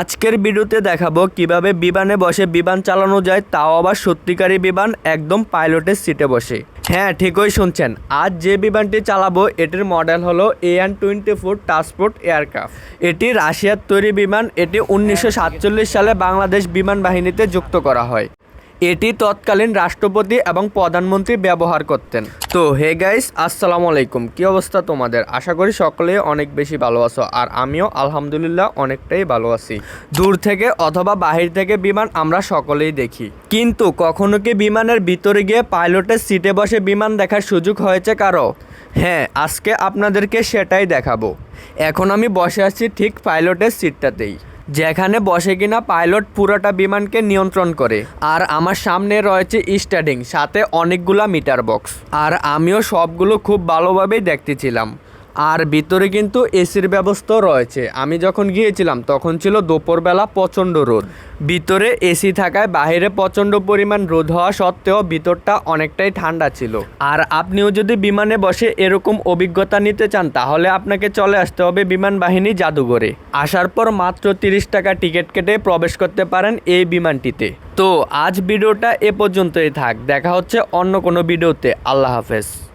আজকের ভিডিওতে দেখাবো কীভাবে বিমানে বসে বিমান চালানো যায়, তাও আবার সত্যিকারী বিমান একদম পাইলটের সিটে বসে। হ্যাঁ ঠিকই শুনছেন। আজ যে বিমানটি চালাবো, এটির মডেল হলো AN twenty four transport aircraft. এটি রাশিয়ার তৈরি বিমান, এটি উনিশশো সাতচল্লিশ সালে বাংলাদেশ বিমান বাহিনীতে যুক্ত করা হয়। এটি তৎকালীন রাষ্ট্রপতি এবং প্রধানমন্ত্রী ব্যবহার করতেন। তো, হে গাইস, আসসালামু আলাইকুম। কি অবস্থা তোমাদের? আশা করি সকলেই অনেক বেশি ভালো আছো, আর আমিও আলহামদুলিল্লাহ অনেকটাই ভালো আছি। দূর থেকে অথবা বাহির থেকে বিমান আমরা সকলেই দেখি। কিন্তু কখনো কি বিমানের ভিতরে গিয়ে পাইলটের সিটে বসে বিমান দেখার সুযোগ হয়েছে কারও? হ্যাঁ আজকে আপনাদেরকে সেটাই দেখাবো। এখন আমি বসে আছি ঠিক পাইলটের সিটটাতেই। যেখানে বসে কিনা পাইলট পুরোটা বিমানকে নিয়ন্ত্রণ করে। আর আমার সামনে রয়েছে স্টাডিং, সাথে অনেকগুলা মিটার বক্স। আর আমিও সবগুলো খুব ভালোভাবেই দেখতেছিলাম। আর ভিতরে কিন্তু এসির ব্যবস্থাও রয়েছে। আমি যখন গিয়েছিলাম, তখন ছিল দুপুরবেলা প্রচণ্ড রোদ। ভিতরে এসি থাকায় বাইরে প্রচণ্ড পরিমাণ রোদ হওয়া সত্ত্বেও ভিতরটা অনেকটাই ঠান্ডা ছিল। আর আপনিও যদি বিমানে বসে এরকম অভিজ্ঞতা নিতে চান, তাহলে আপনাকে চলে আসতে হবে বিমান বাহিনী জাদুঘরে। আসার পর মাত্র তিরিশ টাকা টিকিট কেটে প্রবেশ করতে পারেন এই বিমানটিতে। তো আজ ভিডিওটা এ পর্যন্তই থাক। দেখা হচ্ছে অন্য কোনো ভিডিওতে। আল্লাহ হাফেজ।